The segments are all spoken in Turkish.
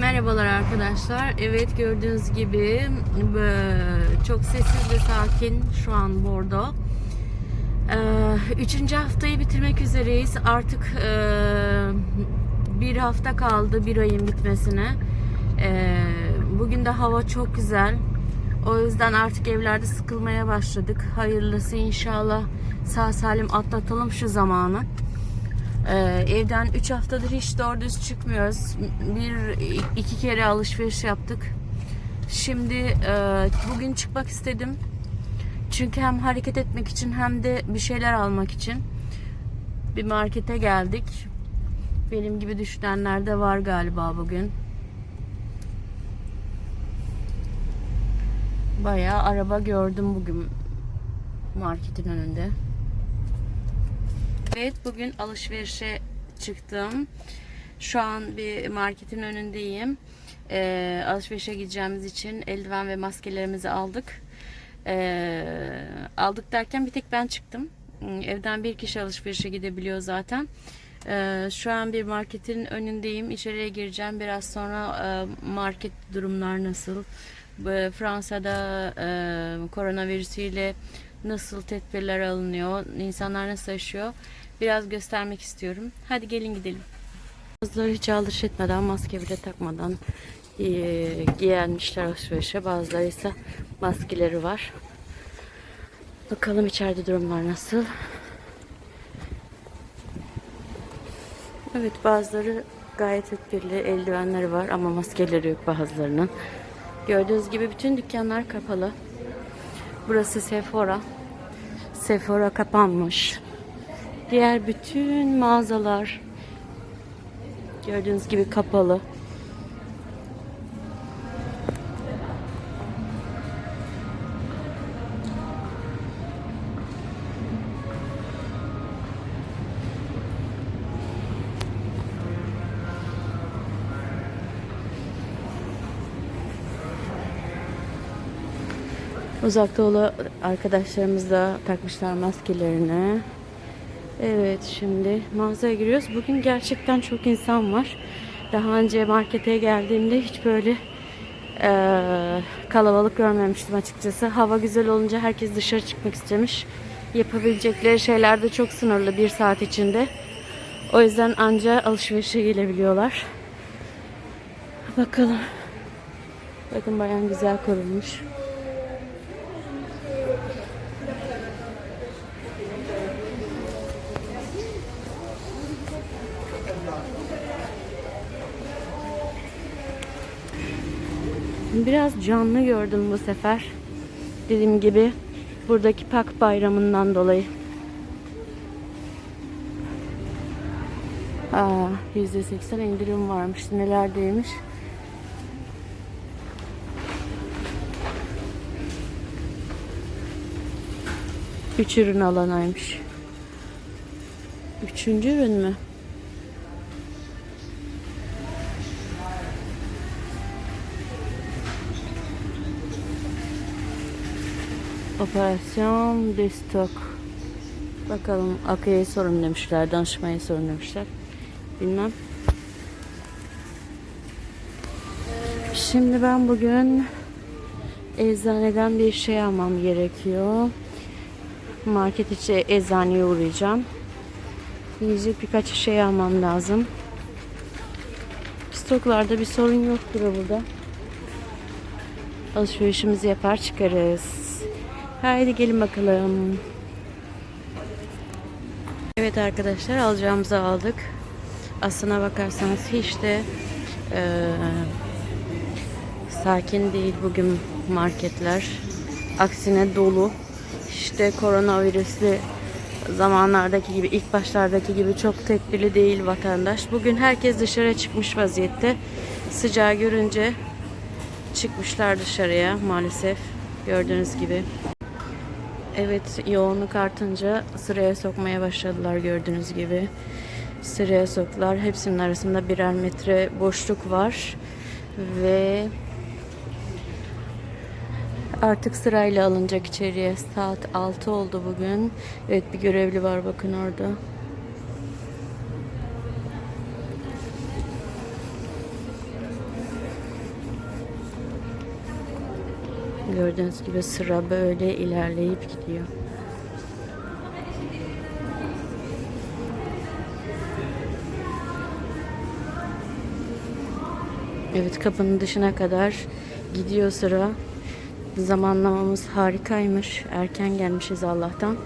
Merhabalar arkadaşlar. Evet gördüğünüz gibi çok sessiz ve sakin şu an Bordo. Ee, Üçüncü haftayı bitirmek üzereyiz. Artık e, bir hafta kaldı bir ayın bitmesine. Ee, Bugün de hava çok güzel. O yüzden artık evlerde sıkılmaya başladık. Hayırlısı inşallah sağ salim atlatalım şu zamanı. Ee, evden 3 haftadır hiç doğru düz çıkmıyoruz. Bir iki kere alışveriş yaptık. Şimdi e, bugün çıkmak istedim. Çünkü hem hareket etmek için hem de bir şeyler almak için bir markete geldik. Benim gibi düşünenler de var galiba bugün. Bayağı araba gördüm bugün marketin önünde. Evet bugün alışverişe çıktım. Şu an bir marketin önündeyim. Ee, alışverişe gideceğimiz için eldiven ve maskelerimizi aldık. Ee, aldık derken bir tek ben çıktım. Hmm, Evden bir kişi alışverişe gidebiliyor zaten. Ee, şu an bir marketin önündeyim. İçeriye gireceğim. Biraz sonra e, market durumlar nasıl? Bu Fransa'da e, koronavirüsüyle nasıl tedbirler alınıyor? İnsanlar nasıl yaşıyor? Biraz göstermek istiyorum. Hadi gelin gidelim. Bazıları hiç aldırış etmeden, maske bile takmadan e, giyinmişler alışverişe. Bazıları ise maskeleri var. Bakalım içeride durumlar nasıl? Evet bazıları gayet tedbirli eldivenleri var ama maskeleri yok bazılarının. Gördüğünüz gibi bütün dükkanlar kapalı. Burası Sephora. Sephora kapanmış. Diğer bütün mağazalar gördüğünüz gibi kapalı. Uzak doğulu arkadaşlarımız da takmışlar maskelerini. Evet şimdi mağazaya giriyoruz. Bugün gerçekten çok insan var. Daha önce markete geldiğimde hiç böyle eee, kalabalık görmemiştim açıkçası. Hava güzel olunca herkes dışarı çıkmak istemiş. Yapabilecekleri şeyler de çok sınırlı bir saat içinde. O yüzden anca alışverişe gelebiliyorlar. Bakalım. Bakın bayan güzel korunmuş. Biraz canlı gördüm bu sefer. Dediğim gibi buradaki Pak bayramından dolayı. Aa, %80 indirim varmış. Nelerdeymiş? Üç ürün alanaymış. Üçüncü ürün mü? Operasyon destok. Bakalım Akı'ya sorun demişler, danışmaya sorun demişler. Bilmem. Şimdi ben bugün eczaneden bir şey almam gerekiyor. Market içi eczaneye uğrayacağım. Yiyecek birkaç şey almam lazım. Stoklarda bir sorun yoktur burada. Alışverişimizi yapar çıkarız. Haydi gelin bakalım. Evet arkadaşlar alacağımızı aldık. Aslına bakarsanız hiç de eee, sakin değil bugün marketler. Aksine dolu. İşte koronavirüslü zamanlardaki gibi ilk başlardaki gibi çok tedbirli değil vatandaş. Bugün herkes dışarı çıkmış vaziyette. Sıcağı görünce çıkmışlar dışarıya maalesef. Gördüğünüz gibi. Evet yoğunluk artınca sıraya sokmaya başladılar gördüğünüz gibi. Sıraya soktular. Hepsinin arasında birer metre boşluk var. Ve artık sırayla alınacak içeriye. Saat 6 oldu bugün. Evet bir görevli var bakın orada. Gördüğünüz gibi sıra böyle ilerleyip gidiyor. Evet kapının dışına kadar gidiyor sıra. Zamanlamamız harikaymış. Erken gelmişiz Allah'tan.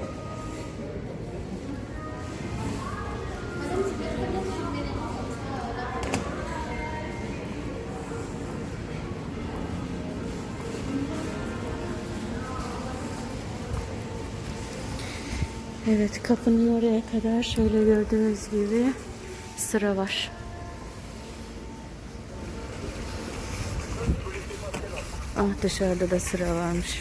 Evet kapının oraya kadar şöyle gördüğünüz gibi sıra var. Ah dışarıda da sıra varmış.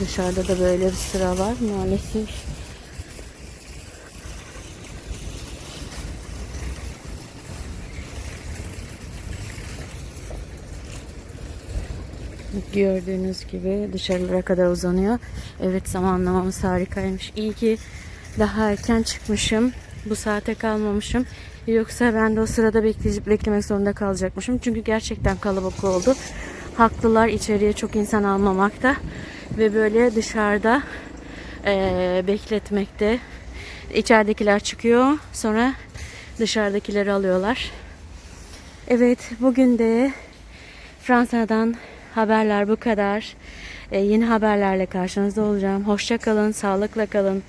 Dışarıda da böyle bir sıra var maalesef. Gördüğünüz gibi dışarılara kadar uzanıyor. Evet zamanlamamız harikaymış. İyi ki daha erken çıkmışım. Bu saate kalmamışım. Yoksa ben de o sırada bekleyip beklemek zorunda kalacakmışım. Çünkü gerçekten kalabalık oldu. Haklılar içeriye çok insan almamakta. Ve böyle dışarıda eee, bekletmekte. İçeridekiler çıkıyor. Sonra dışarıdakileri alıyorlar. Evet bugün de Fransa'dan haberler bu kadar. Ee, yeni haberlerle karşınızda olacağım. Hoşça kalın, sağlıkla kalın.